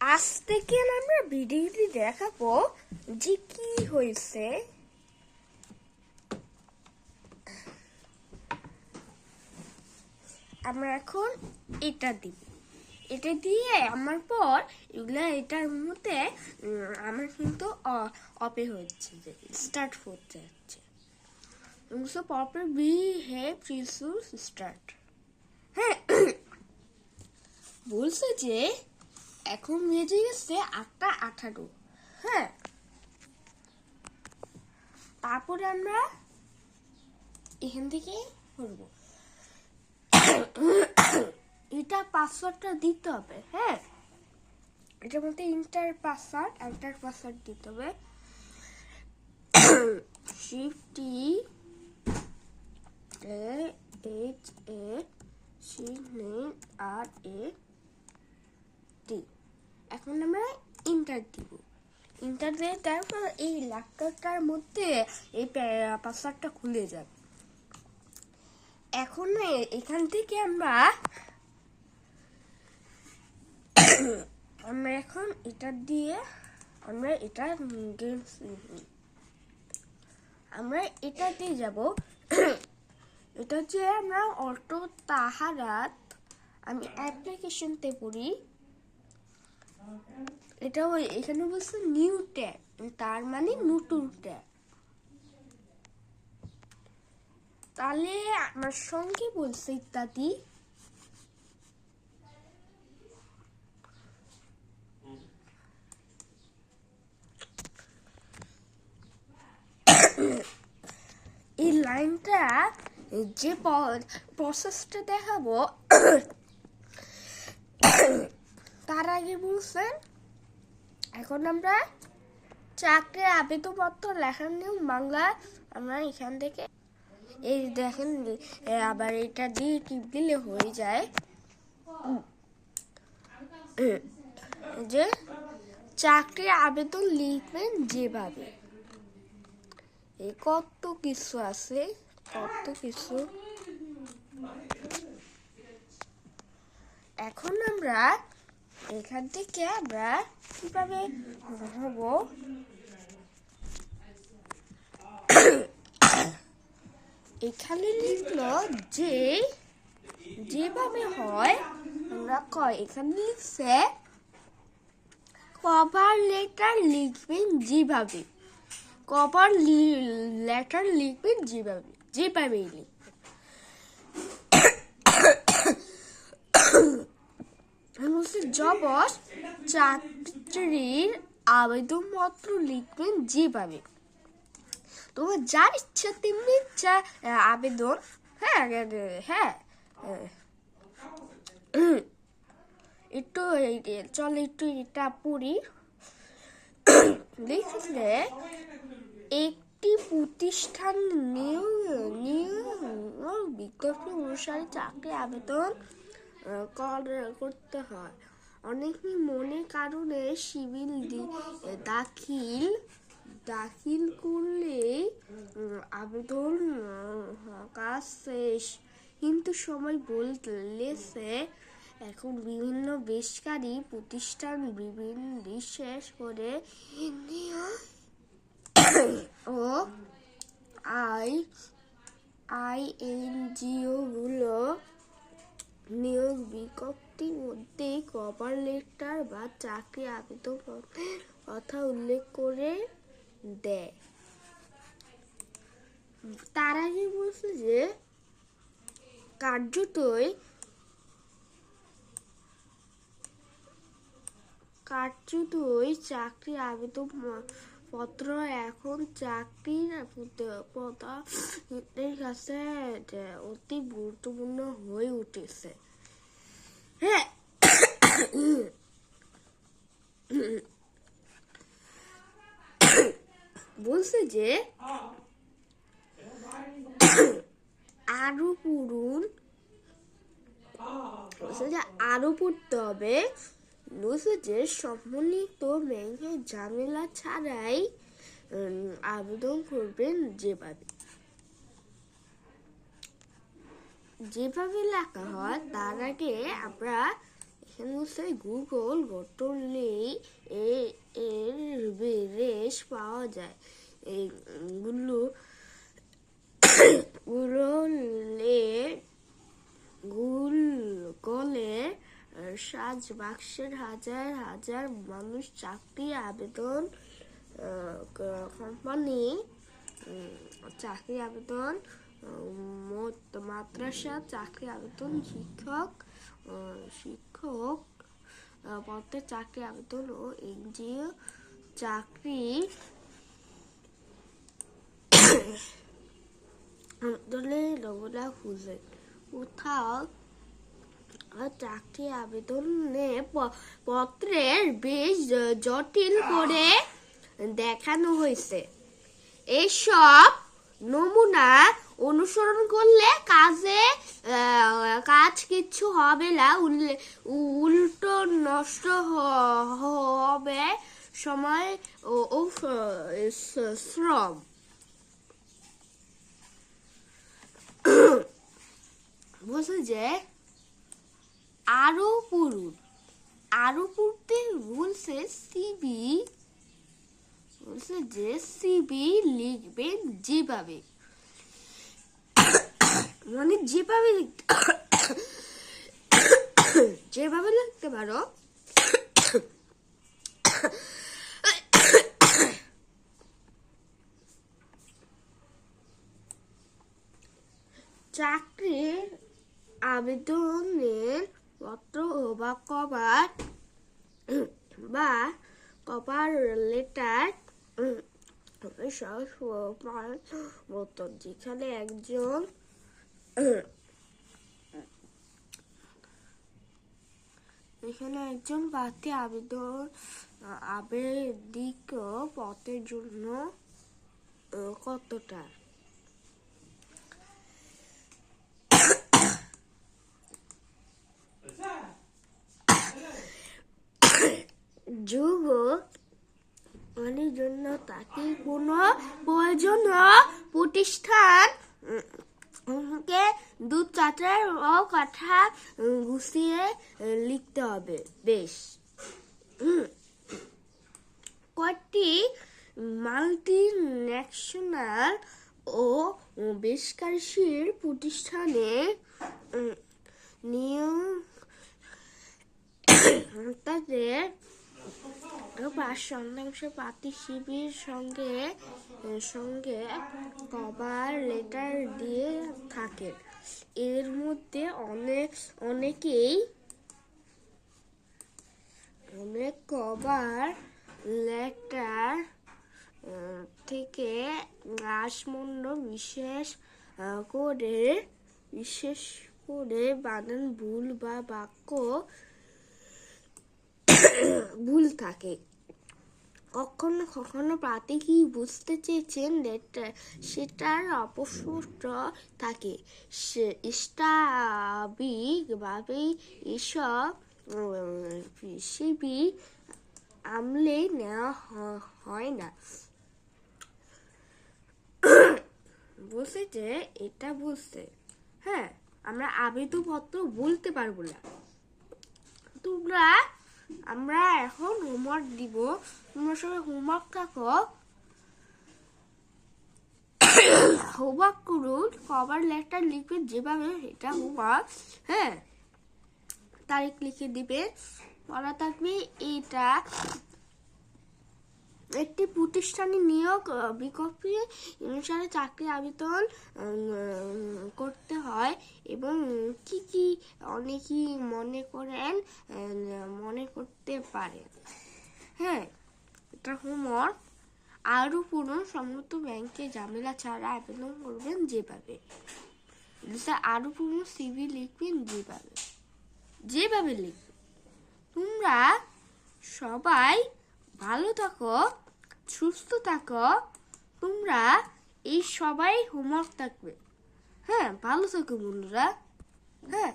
আজ থেকে আমরা ভিডিওটি দেখাবো যে কি হয়েছে? আমরা এখন এটা দিব এটা দিয়ে আমার পর এগুলা এটার মধ্যে আমার কিন্তু অপে হচ্ছে, যে স্টার্ট হতে যাচ্ছে সো পপে বি হ্যাভ রিসোর্স স্টার্ট হ্যাঁ বলছে যে এখন বেজে গেছে আটটা আঠারো। হ্যাঁ? তারপরে আমরা এখান থেকে করব এটা পাসওয়ার্ডটা দিতে হবে হ্যাঁ? এটার মধ্যে ইন্টার পাসওয়ার্ড এন্টার পাসওয়ার্ড দিতে হবে। শিফটি H A C name R A এখন আমরা ইন্টার দিব। ইন্টার দিয়ে তারপর এই ল্যাপটপটার মধ্যে এই পাসওয়ার্ডটা খুলে যাবে। এখন এখান থেকে আমরা আমরা এখন এটা দিয়ে আমরা এটা গেমস আমরা এটা দিয়ে যাব। এটা হচ্ছে আমরা অটো তাহারাত আমি অ্যাপ্লিকেশনতে পড়ি। এটা এখানে বলছে নিউ ট্যাব তার মানে নতুন ট্যাব তাহলে আমার সঙ্গে বলছে ইত্যাদি। এই লাইনটা যে প্রসেসটা দেখাবো তার আগে বলছেন, এখন আমরা চাকরির আবেদনপত্র লেখার নিয়ম বাংলা, আমরা এখান থেকে এই দেখেন আবার এটা দিয়ে টিপ দিলে হয়ে যায়। যে চাকরির আবেদন লিখবেন যেভাবে। এই কত কিছু আছে, কত কিছু। এখন আমরা এখান থেকে আমরা কীভাবে হব এখানে লিখলো যে, যেভাবে হয়, আমরা কয়, এখানে লিখছে কভার লেটার লিখবেন যেভাবে। কভার লেটার লিখবেন যেভাবে, যেভাবেই লিখবেন। আমি জবস চাকরির আবেদনপত্র লিখবেন যেভাবে। তোমার যার ইচ্ছা তেমনি ইচ্ছা আবেদন হ্যাঁ হ্যাঁ একটু চল একটু এটা পড়ি। লিখলে একটি প্রতিষ্ঠান নিয়োগ নিয়োগ বিজ্ঞপ্তি অনুসারে চাকরি, আবেদন করতে হয়। অনেকে মনে কারণে সিভিল দাখিল দাখিল করলে আবেদন কাজ শেষ। কিন্তু সময় বললেছে এখন বিভিন্ন বেসরকারি প্রতিষ্ঠান বিভিন্ন বিশেষ করে ও I I N G O গুলো নিয়োগ বিজ্ঞপ্তির মধ্যে কভার লেটার বা চাকরি আবেদনপত্রের কথা উল্লেখ করে দেয়। তার আগে বলছে যে, কার্যতই কার্যতই চাকরি আবেদন পত্র এখন চাকরির পদার্থের কাছে অতি গুরুত্বপূর্ণ হয়ে উঠেছে। হ্যাঁ। বলছে যে আরও পড়ুন। বলছে যে আরও পড়তে হবে। যে সম্মিলিত ব্যাংকের ঝামেলা ছাড়াই আবেদন করবেন যেভাবে। যেভাবে লেখা হয়, তার আগে আমরা এখানে গুগল ঘটলেই এর বেরেশ পাওয়া যায়। এইগুলো গুল গলে সাজ বাক্সের হাজার হাজার মানুষ চাকরি, আবেদন কোম্পানি চাকরি, আবেদন মাদ্রাসা, চাকরি, আবেদন, শিক্ষক শিক্ষক পদের চাকরি, আবেদন ও এনজিও চাকরি। দলে নমুনা খুঁজে কোথাও চাকরি আবেদনে পত্রের বেশ জটিল করে দেখানো হয়েছে। এইসব নমুনা অনুসরণ করলে কাজে কাজ কিচ্ছু হবে না উল্টো নষ্ট হবে সময় ও শ্রম। বলছে যে আরও পড়ুন। আরও পড়তে বলছে সিবি বলছে যে সিবি লিখবেন যেভাবে। মানে যেভাবে যেভাবে লিখতে পারো। চাকরির আবেদনের পত্র বা কভার বা কপার লেটার মতন যেখানে একজন এখানে একজন প্রার্থী আবেদন, আবেদিক পথের জন্য কতটা? অনেক জন্য তাকে কোনো প্রতিষ্ঠান কে দু ও কথা গুছিয়ে লিখতে হবে। বেশ। কয়েকটি মাল্টি ন্যাশনাল ও বেসরকারি প্রতিষ্ঠানে নিয়োগ তাদের পাঁচ শতাংশ প্রার্থী শিবির সঙ্গে সঙ্গে কভার লেটার দিয়ে থাকে। এর মধ্যে অনেক অনেকেই অনেক লেটার থেকে রাসমণ্ড বিশেষ করে বিশেষ করে বানান ভুল বা বাক্য ভুল থাকে। কখনো কখনো কি বুঝতে চেয়েছেন সেটার অপস্পষ্ট থাকে। স্বাভাবিকভাবেই এসব পিসিবি আমলে নেওয়া হয় না। বলছে এটা বলছে হ্যাঁ আমরা আবেদনপত্র বলতে পারব না। তোমরা আমরা এখন হোমওয়ার্ক দিব। তোমরা সবাই হোমওয়ার্ক থাকো হোমওয়ার্ক করুন কভার লেটার লিখবে যেভাবে এটা হোমওয়ার্ক হ্যাঁ? তারিখ লিখে দিবে। বলা থাকবে এটা একটি প্রতিষ্ঠানে নিয়োগ বিজ্ঞপ্তি অনুসারে চাকরি আবেদন করতে হয় এবং কি কি অনেকেই মনে করেন মনে করতে পারে। হ্যাঁ এটা হোমওয়ার্ক। আরও পুরো সম্মত ব্যাংকে ঝামেলা ছাড়া আবেদন করবেন যেভাবে। আরও পুরো সিভি লিখবেন যেভাবে। যেভাবে লিখবে তোমরা সবাই ভালো থাকো সুস্থ থাকো তোমরা এই সবাই হোমওয়ার্ক থাকবে। হ্যাঁ ভালো থাকো বন্ধুরা। হ্যাঁ।